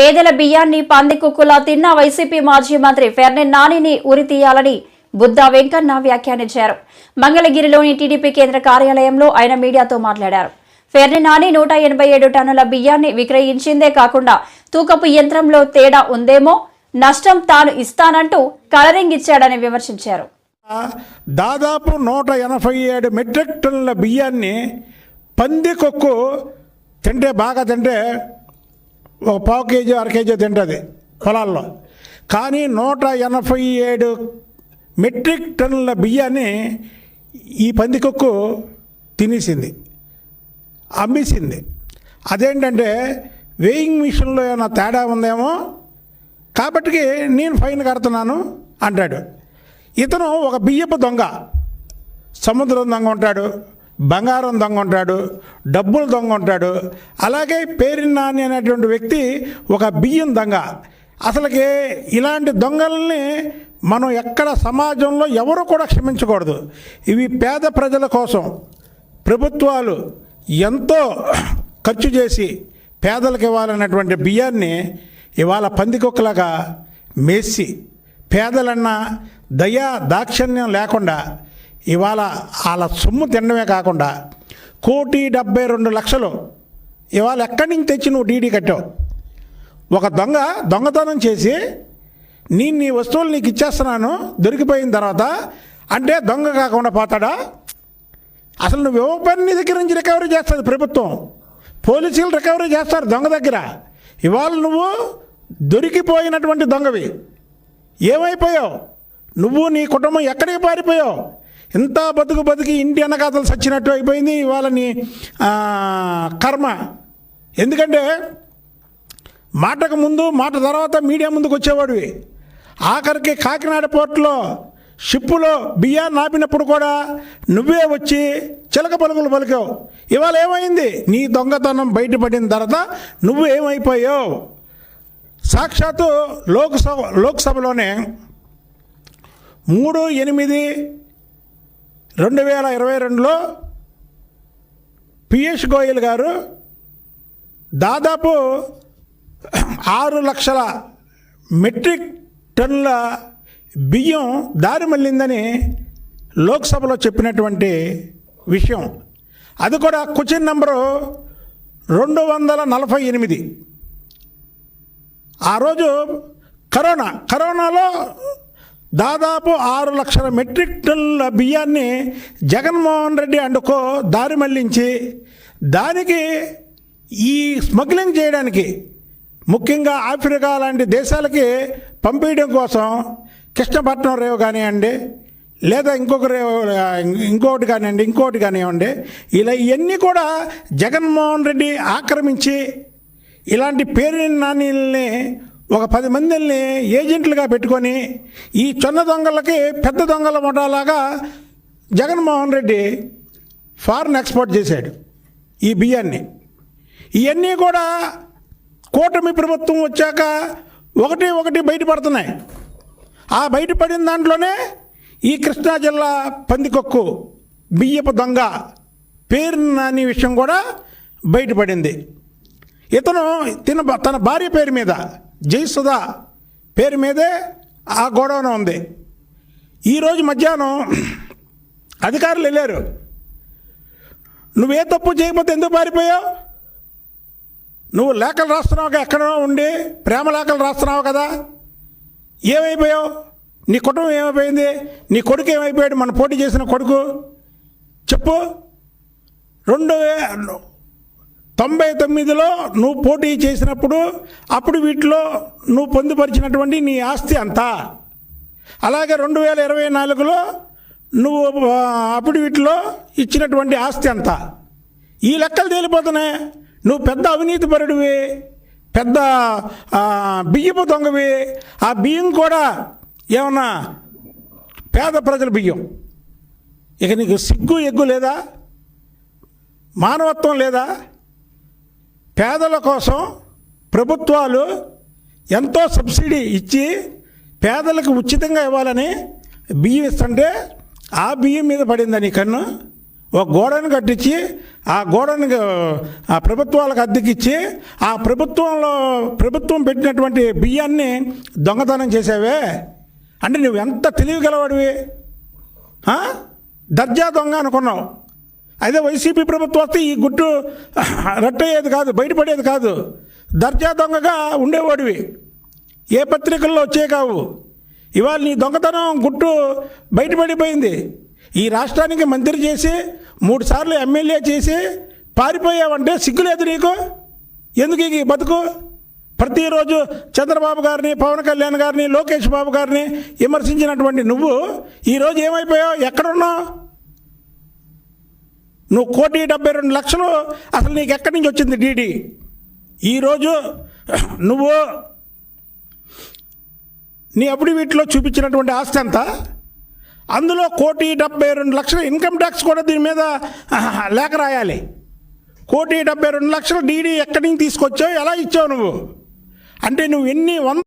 పేదల బియ్యాన్ని పందికుక్కులా తిన్న వైసీపీ మాజీ మంత్రి ఫెర్నె నానిని ఉరితీయాలని బుద్ధా వెంకన్న వ్యాఖ్యానించారు. మంగళగిరిలోని టీడీపీ కేంద్ర కార్యాలయంలో ఆయన మీడియాతో మాట్లాడారు. ఫెర్నె నాని నూట ఎనభై ఏడు టన్నుల బియ్యాన్ని విక్రయించిందే కాకుండా తూకపు యంత్రంలో తేడా ఉందేమో నష్టం తాను ఇస్తానంటూ కలరింగ్ ఇచ్చాడని విమర్శించారు. దాదాపు నూట ఎనభై ఏడు మెట్రిక్ టన్నుల బియ్యాన్ని పందికొక్కు తింటే బాగా తింటే ఒక పావు కేజీ అర కేజీ తింటుంది పొలాల్లో. కానీ నూట ఎనభై ఏడు మెట్రిక్ టన్నుల బియ్యాన్ని ఈ పందికొక్కు తినేసింది అమ్మేసింది. అదేంటంటే వేయింగ్ మిషన్లో ఏమైనా తేడా ఉందేమో? కాబట్టి నేను ఫైన్ కడుతున్నాను అంటాడు. ఇతను ఒక బియ్యపు దొంగ సముద్రం దొంగ ఉంటాడు. బంగారం దొంగ ఉంటాడు డబ్బులు దొంగ ఉంటాడు అలాగే పేరిన నాని అనేటువంటి వ్యక్తి ఒక బియ్యం దొంగ. అసలుకి ఇలాంటి దొంగల్ని మనం ఎక్కడ సమాజంలో ఎవరు కూడా క్షమించకూడదు. ఇవి పేద ప్రజల కోసం. ప్రభుత్వాలు ఎంతో ఖర్చు చేసి పేదలకు ఇవ్వాలన్నటువంటి బియ్యాన్ని ఇవాళ పందికొక్కలాగా మేసి పేదలన్నా దయా దాక్షిణ్యం లేకుండా ఇవాళ వాళ్ళ సొమ్ము తినడమే కాకుండా కోటి డెబ్బై రెండు లక్షలు ఇవాళ ఎక్కడి నుంచి తెచ్చి నువ్వు డీడీ కట్టావు? ఒక దొంగ దొంగతనం చేసి నేను నీ వస్తువులు నీకు ఇచ్చేస్తున్నాను దొరికిపోయిన తర్వాత అంటే దొంగ కాకుండా పోతాడా? అసలు నువ్వు ఇవ్వబడి నీ దగ్గర నుంచి రికవరీ చేస్తుంది ప్రభుత్వం? పోలీసులు రికవరీ చేస్తారు దొంగ దగ్గర. ఇవాళ నువ్వు దొరికిపోయినటువంటి దొంగవి. ఏమైపోయావు? నువ్వు నీ కుటుంబం ఎక్కడికి పారిపోయావు? ఇంత బతుకు బతికి ఇంటి వెనకాతలు సచ్చినట్టు అయిపోయింది వాళ్ళని కర్మ. ఎందుకంటే మాటకు ముందు మాట తర్వాత మీడియా ముందుకు వచ్చేవాడివి. ఆఖరికి కాకినాడ పోర్టులో షిప్పులో బియ్యాన్ని నాపినప్పుడు కూడా నువ్వే వచ్చి చిలక పలుకులు పలికావు. ఇవాళ ఏమైంది? నీ దొంగతనం బయటపడిన తర్వాత నువ్వు ఏమైపోయావు? సాక్షాత్తు లోక్సభ లోక్సభలోనే మూడు ఎనిమిది రెండు వేల ఇరవై రెండులో పియూష్ గోయల్ గారు దాదాపు ఆరు లక్షల మెట్రిక్ టన్నుల బియ్యం దారి మళ్ళిందని లోక్సభలో చెప్పినటువంటి విషయం. అది కూడా క్వశ్చన్ నెంబరు రెండు వందల నలభై ఎనిమిది. ఆ రోజు కరోనా కరోనాలో దాదాపు ఆరు లక్షల మెట్రిక్ టన్నుల బియ్యాన్ని జగన్మోహన్ రెడ్డి అండుకో దారి మళ్ళించి దానికి ఈ స్మగ్లింగ్ చేయడానికి ముఖ్యంగా ఆఫ్రికా లాంటి దేశాలకి పంపించడం కోసం కృష్ణపట్నం రేవు కానివ్వండి లేదా ఇంకొక రేవు ఇంకొకటి కానివ్వండి ఇంకోటి కానివ్వండి ఇలా ఇవన్నీ కూడా జగన్మోహన్ రెడ్డి ఆక్రమించి ఇలాంటి పేరు నాణ్యుల్ని ఒక పది మందిల్ని ఏజెంట్లుగా పెట్టుకొని ఈ చిన్న దొంగలకి పెద్ద దొంగల ముఠాలాగా జగన్మోహన్ రెడ్డి ఫారెన్ ఎక్స్పోర్ట్ చేశాడు ఈ బియ్యాన్ని. ఇవన్నీ కూడా కూటమి ప్రభుత్వం వచ్చాక ఒకటి ఒకటి బయటపడుతున్నాయి. ఆ బయటపడిన దాంట్లోనే ఈ కృష్ణా జిల్లా పందికొక్కు బియ్యపు దొంగ పేరు నాని విషయం కూడా బయటపడింది. ఇతను తిన తన భార్య పేరు మీద జయసుధ పేరు మీదే ఆ గొడవన ఉంది. ఈరోజు మధ్యాహ్నం అధికారులు వెళ్ళారు. నువ్వే తప్పు చేయకపోతే ఎందుకు పారిపోయావు? నువ్వు లేఖలు రాస్తున్నావు ఎక్కడో ఉండి ప్రేమ లేఖలు రాస్తున్నావు కదా. ఏమైపోయావు? నీ కుటుంబం ఏమైపోయింది? నీ కొడుకు ఏమైపోయాడు? మన పోటీ చేసిన కొడుకు. చెప్పు. రెండు తొంభై తొమ్మిదిలో నువ్వు పోటీ చేసినప్పుడు అప్పుడు వీటిలో నువ్వు పొందుపరిచినటువంటి నీ ఆస్తి అంతా. అలాగే రెండు వేల ఇరవై నాలుగులో నువ్వు అప్పుడు వీటిలో ఇచ్చినటువంటి ఆస్తి అంతా. ఈ లెక్కలు తేలిపోతున్నాయి. నువ్వు పెద్ద అవినీతి పరుడివి పెద్ద బియ్యపు దొంగవి. ఆ బియ్యం కూడా ఏమన్నా పేద ప్రజల బియ్యం. ఇక నీకు సిగ్గు ఎగ్గు లేదా? మానవత్వం లేదా? పేదల కోసం ప్రభుత్వాలు ఎంతో సబ్సిడీ ఇచ్చి పేదలకు ఉచితంగా ఇవ్వాలని బియ్యం ఇస్తుంటే ఆ బియ్యం మీద పడిందని కన్ను. ఒక గోడను కట్టించి ఆ గోడను ఆ ప్రభుత్వాలకు అద్దెకిచ్చి ఆ ప్రభుత్వంలో ప్రభుత్వం పెట్టినటువంటి బియ్యాన్ని దొంగతనం చేసావే. అంటే నువ్వు ఎంత తెలివి గలవాడివి? దర్జా దొంగ అనుకున్నావు. అదే వైసీపీ ప్రభుత్వం వస్తే ఈ గుట్టు రట్టయ్యేది కాదు బయటపడేది కాదు. దర్జా దొంగగా ఉండేవాడివి. ఏ పత్రికల్లో వచ్చే కావు. ఇవాళ నీ దొంగతనం గుట్టు బయటపడిపోయింది. ఈ రాష్ట్రానికి మంత్రి చేసి మూడుసార్లు ఎమ్మెల్యే చేసి పారిపోయావంటే సిగ్గులేదు నీకు? ఎందుకు ఈ బతుకు? ప్రతిరోజు చంద్రబాబు గారిని పవన్ కళ్యాణ్ గారిని లోకేష్ బాబు గారిని విమర్శించినటువంటి నువ్వు ఈరోజు ఏమైపోయావు? ఎక్కడున్నావు? నువ్వు కోటి డెబ్బై రెండు లక్షలు అసలు నీకు ఎక్కడి నుంచి వచ్చింది డీడీ? ఈరోజు నువ్వు నీ అప్పుడు వీటిలో చూపించినటువంటి ఆస్తి అంతా అందులో కోటి డెబ్బై రెండు లక్షలు ఇన్కమ్ ట్యాక్స్ కూడా దీని మీద లేఖ రాయాలి. కోటి డెబ్బై రెండు లక్షలు డీడీ ఎక్కడి నుంచి తీసుకొచ్చావు? ఎలా ఇచ్చావు నువ్వు? అంటే నువ్వు ఎన్ని వంద